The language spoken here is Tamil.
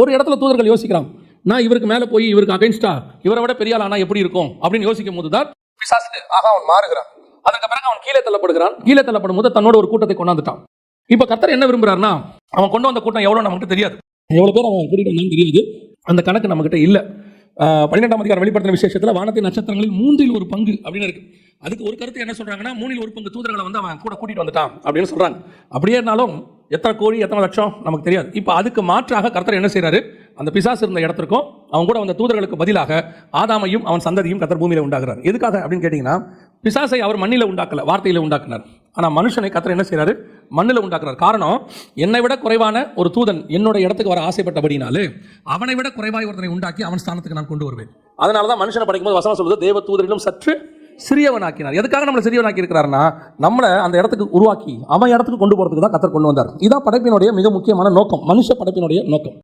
ஒரு இடத்துல தூதர்கள் யோசிக்கிறாங்க. நான் இவருக்கு மேலே போய் இவருக்கு அகைன்ஸ்டா இவரை விட பெரிய ஆள் ஆனா எப்படி இருக்கும்? அப்படின்னு யோசிக்கும் போது தான் பிசாசு ஆக அவன் மாறுகிறான். அதற்கு பிறகு அவன் கீழே தள்ளப்படுகிறான். கீழே தள்ளப்படும் போது தன்னோட ஒரு கூட்டத்தை கொண்டாந்துட்டான். இப்போ கர்த்தர் என்ன விரும்புறாருன்னா அவன் கொண்டு வந்த கூட்டம் எவ்வளோ நமக்கு தெரியாது. எவ்வளோ பேர் அவன் வந்தான்னு தெரியாது. அந்த கணக்கு நம்மகிட்ட இல்லை. பன்னிரெண்டாம் அதிகாரம் வெளிப்படுத்தின விசேஷத்தில் வானத்தின் நட்சத்திரங்களில் மூன்றில் ஒரு பங்கு அப்படின்னு இருக்கு. அதுக்கு ஒரு கருத்து என்ன சொல்றாங்கன்னா மூணில் ஒரு பங்கு தூதர்களை வந்து அவன் கூட கூட்டிட்டு வந்துட்டான் அப்படின்னு சொல்றாங்க. அப்படியே இருந்தாலும் எத்தனை கோடி எத்தனை லட்சம் நமக்கு தெரியாது. இப்போ அதுக்கு மாற்றாக கர்த்தர் என்ன செய்கிறாரு அந்த பிசாசு இருந்த இடத்திற்கும் அவன் கூட வந்த தூதர்களுக்கு பதிலாக ஆதாமையும் அவன் சந்ததியும் கர்த்தர் பூமியில் உண்டாகிறார். எதுக்காக அப்படின்னு கேட்டிங்கன்னா பிசாசை அவர் மண்ணில் உண்டாக்கல வார்த்தையில உண்டாக்குனார். ஆனால் மனுஷனை கர்த்தர் என்ன செய்கிறாரு மண்ணில் உண்டாக்குறார். காரணம் என்னை விட குறைவான ஒரு தூதன் என்னோட இடத்துக்கு வர ஆசைப்பட்டபடினாலே அவனை விட குறைவாய் ஒருத்தனை உண்டாக்கி அவன் ஸ்தானத்துக்கு நான் கொண்டு வருவேன். அதனால தான் மனுஷனை படிக்கும்போது வசனம் சொல்வது தேவ தூதரிலும் சற்று சிறியவனாக்கினார். எதுக்காக நம்மளை சிறியவனாக்கி இருக்கிறாருன்னா நம்மளை அந்த இடத்துக்கு உருவாக்கி அவன் இடத்துக்கு கொண்டு போகிறதுக்கு தான் கத்தர் கொண்டு வந்தார். இதான் படைப்பினுடைய மிக முக்கியமான நோக்கம் மனுஷ படைப்பினுடைய நோக்கம்.